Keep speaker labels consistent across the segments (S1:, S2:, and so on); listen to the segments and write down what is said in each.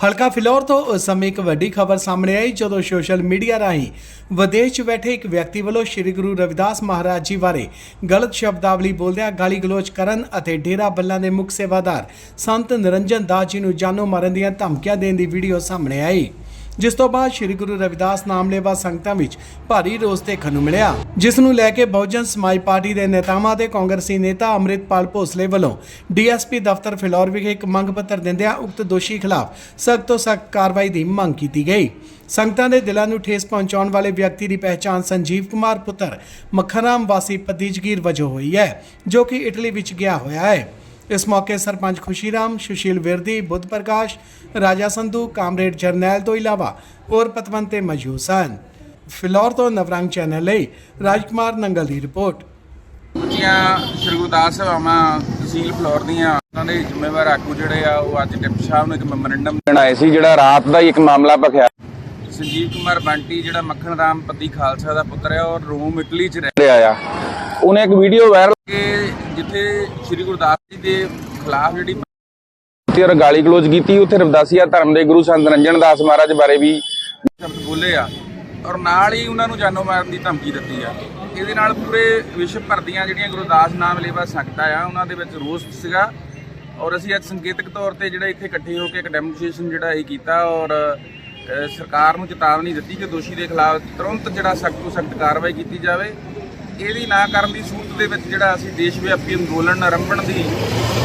S1: ਹਲਕਾ ਫਿਲੌਰ ਤੋਂ ਉਸ ਸਮੇਂ ਇੱਕ ਵੱਡੀ ਖਬਰ ਸਾਹਮਣੇ ਆਈ, ਜਦੋਂ ਸੋਸ਼ਲ ਮੀਡੀਆ ਰਾਹੀਂ ਵਿਦੇਸ਼ 'ਚ ਬੈਠੇ ਇੱਕ ਵਿਅਕਤੀ ਵੱਲੋਂ ਸ੍ਰੀ ਗੁਰੂ ਰਵਿਦਾਸ ਮਹਾਰਾਜ ਜੀ ਬਾਰੇ ਗਲਤ ਸ਼ਬਦਾਵਲੀ ਬੋਲਦਿਆਂ ਗਾਲੀ ਗਲੋਚ ਕਰਨ ਅਤੇ ਡੇਰਾ ਬੱਲਾਂ ਦੇ ਮੁੱਖ ਸੇਵਾਦਾਰ ਸੰਤ ਨਿਰੰਜਨ ਦਾਸ ਜੀ ਨੂੰ ਜਾਨੋਂ ਮਾਰਨ ਦੀਆਂ ਧਮਕੀਆਂ ਦੇਣ ਦੀ ਵੀਡੀਓ ਸਾਹਮਣੇ ਆਈ। ਜਿਸ ਤੋਂ ਬਾਅਦ ਸ੍ਰੀ ਗੁਰੂ ਰਵਿਦਾਸ ਨਾਮ ਸੰਗਤਾਂ ਵਿੱਚ ਭਾਰੀ ਰੋਸ ਦੇਖਣ ਨੂੰ ਮਿਲਿਆ, ਜਿਸ ਨੂੰ ਲੈ ਕੇ ਬਹੁਜਨ ਸਮਾਜ ਪਾਰਟੀ ਦੇ ਨੇਤਾਵਾਂ ਤੇ ਕਾਂਗਰਸੀ ਨੇਤਾ ਅੰਮ੍ਰਿਤਪਾਲ ਭੋਸਲੇ ਵੱਲੋਂ ਡੀਐਸਪੀ ਦਫ਼ਤਰ ਫਿਲੌਰ ਵਿਖੇ ਇੱਕ ਮੰਗ ਪੱਤਰ ਦਿੰਦਿਆਂ ਉਕਤ ਦੋਸ਼ੀ ਖਿਲਾਫ ਸਖਤ ਤੋਂ ਸਖਤ ਕਾਰਵਾਈ ਦੀ ਮੰਗ ਕੀਤੀ ਗਈ। ਸੰਗਤਾਂ ਦੇ ਦਿਲਾਂ ਨੂੰ ਠੇਸ ਪਹੁੰਚਾਉਣ ਵਾਲੇ ਵਿਅਕਤੀ ਦੀ ਪਹਿਚਾਣ ਸੰਜੀਵ ਕੁਮਾਰ ਪੁੱਤਰ ਮੱਖਰਾਮ ਵਾਸੀ ਪਤੀਜਗੀਰ ਵਜੋਂ ਹੋਈ ਹੈ, ਜੋ ਕਿ ਇਟਲੀ ਵਿੱਚ ਗਿਆ ਹੋਇਆ ਹੈ। ਇਸ ਮੌਕੇ ਸਰਪੰਚ ਖੁਸ਼ੀਰਾਮ, ਸੁਸ਼ੀਲ ਵਿਰਦੀ, ਬੁੱਧ ਪ੍ਰਕਾਸ਼, ਰਾਜਾ ਸੰਧੂ, ਕਾਮਰੇਡ ਜਰਨੈਲ ਤੋਂ ਇਲਾਵਾ ਹੋਰ ਪਤਵੰਤੇ ਮੌਜੂਦ ਸਨ। ਫਿਲੌਰ ਤੋਂ ਨਵਰੰਗ ਚੈਨਲ ਲਈ ਰਾਜਕੁਮਾਰ ਨੰਗਲ ਦੀ ਰਿਪੋਰਟ।
S2: ਉੱਚੀਆਂ ਸ਼੍ਰੀ ਗੁਰਦਾਸ ਸਭਾਵਾਂ ਤਹਿਸੀਲ ਫਲੋਰ ਦੀਆਂ। ਉਹਨਾਂ ਦੇ ਜ਼ਿੰਮੇਵਾਰ ਆਗੂ ਜਿਹੜੇ ਆ, ਉਹ ਅੱਜ ਡਿਪਟੀ ਸਾਹਿਬ ਨੂੰ ਇੱਕ ਮੈਮੋਰੰਡਮ ਦੇਣ ਆਏ ਸੀ, ਜਿਹੜਾ ਰਾਤ ਦਾ ਹੀ ਇੱਕ ਮਾਮਲਾ ਭਖਿਆ। ਸੰਜੀਵ ਕੁਮਾਰ ਬੰਟੀ, ਜਿਹੜਾ ਮੱਖਣ ਰਾਮ ਪੱਦੀ ਖਾਲਸਾ ਦਾ ਪੁੱਤਰ ਹੈ ਔਰ ਰੂਮ ਇਟਲੀ 'ਚ ਰਹਿ ਰਿਹਾ ਆ ਉਹਨੇ ਇੱਕ ਵੀਡੀਓ ਵਾਇਰਲ ਕਿ ਜਿੱਥੇ ਸ਼੍ਰੀ ਗੁਰਦਾਸ ਜੀ ਦੇ ਖਿਲਾਫ ਜਿਹੜੀ ਤੇ ਗਾਲੀ ਗਲੋਚ ਕੀਤੀ ਉੱਥੇ ਰਵਦਾਸੀਆ ਧਰਮ ਦੇ ਗੁਰੂ ਸੰਤ ਨਿਰੰਜਨ ਦਾਸ ਮਹਾਰਾਜ ਬਾਰੇ ਵੀ ਸ਼ਬਦ ਬੋਲੇ ਆ। ਔਰ ਨਾਲ ਹੀ ਉਹਨਾਂ ਨੂੰ ਜਾਨੋਂ ਮਾਰਨ ਦੀ ਧਮਕੀ ਦਿੱਤੀ ਆ। ਇਹਦੇ ਨਾਲ ਪੂਰੇ ਵਿਸ਼ਵ ਭਰ ਦੀਆਂ ਜਿਹੜੀਆਂ ਗੁਰਦਾਸ ਨਾਮ ਲੈਵਾ ਸੰਗਤਾਂ ਆ ਉਹਨਾਂ ਦੇ ਵਿੱਚ ਰੋਸ ਸੀਗਾ। ਔਰ ਅਸੀਂ ਅੱਜ ਸੰਕੇਤਕ ਤੌਰ ਤੇ ਜਿਹੜਾ ਇੱਥੇ ਇਕੱਠੇ ਹੋ ਕੇ ਇੱਕ ਡੈਮੋਨਸਟ੍ਰੇਸ਼ਨ ਜਿਹੜਾ ਇਹ ਕੀਤਾ ਔਰ ਸਰਕਾਰ ਨੂੰ ਚੇਤਾਵਨੀ ਦਿੱਤੀ ਕਿ ਦੋਸ਼ੀ ਦੇ ਖਿਲਾਫ ਤੁਰੰਤ ਜਿਹੜਾ ਸਖਤ ਤੋਂ ਸਖਤ ਕਾਰਵਾਈ ਕੀਤੀ ਜਾਵੇ। ਇਹਦੀ ਨਾ ਕਰਨ ਦੀ ਸੂਰਤ ਦੇ ਵਿੱਚ ਜਿਹੜਾ ਅਸੀਂ ਦੇਸ਼ ਵਿਆਪੀ ਅੰਦੋਲਨ ਆਰੰਭਣ ਦੀ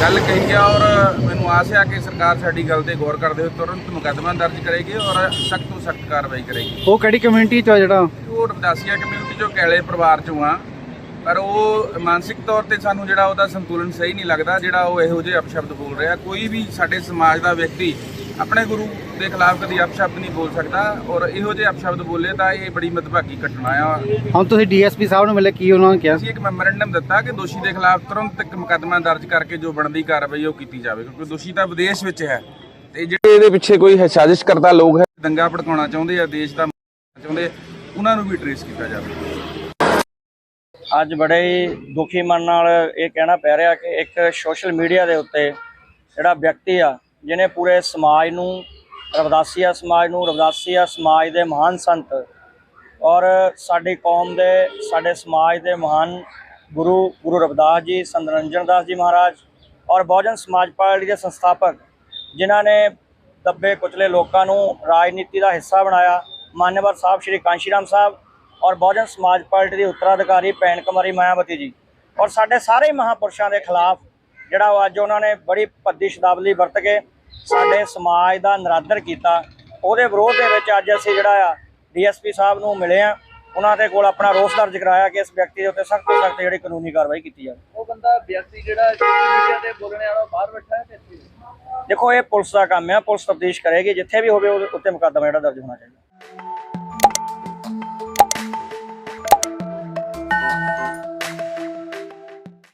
S2: ਗੱਲ ਕਹੀ ਆ ਔਰ ਮੈਨੂੰ ਆਸ ਹੈ ਕਿ ਸਰਕਾਰ ਸਾਡੀ ਗੱਲ ਤੇ ਗੌਰ ਕਰਦੇ ਹੋਏ ਤੁਰੰਤ ਮੁਕੱਦਮਾ ਦਰਜ ਕਰੇਗੀ ਔਰ ਸਖਤ ਤੋਂ ਸਖਤ ਕਾਰਵਾਈ ਕਰੇਗੀ।
S3: ਉਹ ਕਿਹੜੀ ਕਮਿਊਨਿਟੀ ਚ ਜਿਹੜਾ?
S2: ਉਹ ਰਵਦਾਸੀਆ ਕਮਿਊਨਿਟੀ ਚੋਂ ਕੈਲੇ ਪਰਿਵਾਰ ਚੋਂ ਆ। ਪਰ ਉਹ ਮਾਨਸਿਕ ਤੌਰ ਤੇ ਸਾਨੂੰ ਜਿਹੜਾ ਉਹਦਾ ਸੰਤੁਲਨ ਸਹੀ ਨਹੀਂ ਲੱਗਦਾ ਜਿਹੜਾ ਉਹ ਇਹੋ ਜਿਹੇ ਅਪਸ਼ਬਦ ਬੋਲ ਰਿਹਾ। ਕੋਈ ਵੀ ਸਾਡੇ ਸਮਾਜ ਦਾ ਵਿਅਕਤੀ ਆਪਣੇ ਗੁਰੂ ਦੇ ਖਿਲਾਫ ਕਦੀ ਅਪਸ਼ਬਦ ਨਹੀਂ ਬੋਲ ਸਕਦਾ ਔਰ ਇਹੋ ਜਿਹੇ ਅਪਸ਼ਬਦ ਬੋਲੇ ਤਾਂ ਇਹ ਬੜੀ ਮਦਭਾਗੀ ਘਟਨਾ ਆ।
S3: ਹੁਣ ਤੁਸੀਂ ਡੀਐਸਪੀ ਸਾਹਿਬ ਨੂੰ ਮਿਲੇ ਕੀ ਉਹਨਾਂ ਨੇ ਕਿਹਾ?
S2: ਅਸੀਂ ਇੱਕ ਮੈਮੋਰੰਡਮ ਦਿੱਤਾ ਕਿ ਦੋਸ਼ੀ ਦੇ ਖਿਲਾਫ ਤੁਰੰਤ ਇੱਕ ਮੁਕੱਦਮਾ ਦਰਜ ਕਰਕੇ ਜੋ ਬਣਦੀ ਕਾਰਵਾਈ ਉਹ ਕੀਤੀ ਜਾਵੇ ਕਿਉਂਕਿ ਦੋਸ਼ੀ ਤਾਂ ਵਿਦੇਸ਼ ਵਿੱਚ ਹੈ। ਤੇ ਜਿਹੜੇ ਇਹਦੇ ਪਿੱਛੇ ਕੋਈ ਸਾਜ਼ਿਸ਼ ਕਰਤਾ ਲੋਕ ਹੈ? ਦੰਗਾ ਭੜਕਾਉਣਾ ਚਾਹੁੰਦੇ ਆ ਦੇਸ਼ ਦਾ ਚਾਹੁੰਦੇ ਉਹਨਾਂ ਨੂੰ ਵੀ ਟਰੇਸ ਕੀਤਾ ਜਾਵੇ।
S4: ਅੱਜ ਬੜੇ ਦੁਖੀ ਮਨ ਨਾਲ ਇਹ ਕਹਿਣਾ ਪੈ ਰਿਹਾ ਕਿ ਇੱਕ ਸੋਸ਼ਲ ਮੀਡੀਆ ਦੇ ਉੱਤੇ ਜਿਹੜਾ ਵਿਅਕਤੀ ਆ ਜਿਹਨੇ ਪੂਰੇ ਸਮਾਜ ਨੂੰ, ਰਵਦਾਸੀਆ ਸਮਾਜ ਨੂੰ, ਰਵਦਾਸੀਆ ਸਮਾਜ ਦੇ ਮਹਾਨ ਸੰਤ ਔਰ ਸਾਡੀ ਕੌਮ ਦੇ, ਸਾਡੇ ਸਮਾਜ ਦੇ ਮਹਾਨ ਗੁਰੂ ਗੁਰੂ ਰਵਿਦਾਸ ਜੀ, ਸੰਤ ਰੰਜਨ ਦਾਸ ਜੀ ਮਹਾਰਾਜ ਔਰ ਬਹੁਜਨ ਸਮਾਜ ਪਾਰਟੀ ਦੇ ਸੰਸਥਾਪਕ ਜਿਨ੍ਹਾਂ ਨੇ ਦੱਬੇ ਕੁਚਲੇ ਲੋਕਾਂ ਨੂੰ ਰਾਜਨੀਤੀ ਦਾ ਹਿੱਸਾ ਬਣਾਇਆ ਮਾਨਵਰ ਸਾਹਿਬ ਸ਼੍ਰੀ ਕਾਂਸ਼ੀਰਾਮ ਸਾਹਿਬ ਔਰ ਬਹੁਜਨ ਸਮਾਜ ਪਾਰਟੀ ਦੀ ਉੱਤਰਾਧਿਕਾਰੀ ਭੈਣ ਕੁਮਾਰੀ ਮਾਇਆਵਤੀ ਜੀ ਔਰ ਸਾਡੇ ਸਾਰੇ ਮਹਾਪੁਰਸ਼ਾਂ ਦੇ ਖਿਲਾਫ ਜਿਹੜਾ ਉਹ ਅੱਜ ਉਹਨਾਂ ਨੇ ਬੜੀ ਭੱਦੀ ਸ਼ਬਦਾਵਲੀ ਵਰਤ ਕੇ ਸਾਡੇ ਸਮਾਜ ਦਾ ਨਰਾਦਰ ਕੀਤਾ। ਉਹਦੇ ਵਿਰੋਧ ਦੇ ਵਿੱਚ ਅੱਜ ਅਸੀਂ ਜਿਹੜਾ ਆ ਡੀਐਸਪੀ ਸਾਹਿਬ ਨੂੰ ਮਿਲੇ ਆ। ਉਹਨਾਂ ਦੇ ਕੋਲ ਆਪਣਾ ਰੋਸ ਦਰਜ ਕਰਾਇਆ ਕਿ ਇਸ ਵਿਅਕਤੀ ਦੇ ਉੱਤੇ ਸਖਤ ਤੋਂ ਸਖਤ ਜਿਹੜੀ ਕਾਨੂੰਨੀ ਕਾਰਵਾਈ ਕੀਤੀ ਜਾਵੇ।
S5: ਉਹ ਬੰਦਾ ਵਿਅਕਤੀ ਜਿਹੜਾ ਮੀਡੀਆ ਤੇ ਬੋਲਣੇ ਵਾਲਾ ਬਾਹਰ ਬੈਠਾ ਹੈ ਤੇ ਇੱਥੇ?
S4: ਦੇਖੋ ਇਹ ਪੁਲਿਸ ਦਾ ਕੰਮ ਹੈ ਪੁਲਿਸ ਤਫਤੀਸ਼ ਕਰੇਗੀ। ਜਿੱਥੇ ਵੀ ਹੋਵੇ ਉਹਦੇ ਉੱਤੇ ਮੁਕੱਦਮਾ ਜਿਹੜਾ ਦਰਜ ਹੋਣਾ ਚਾਹੀਦਾ।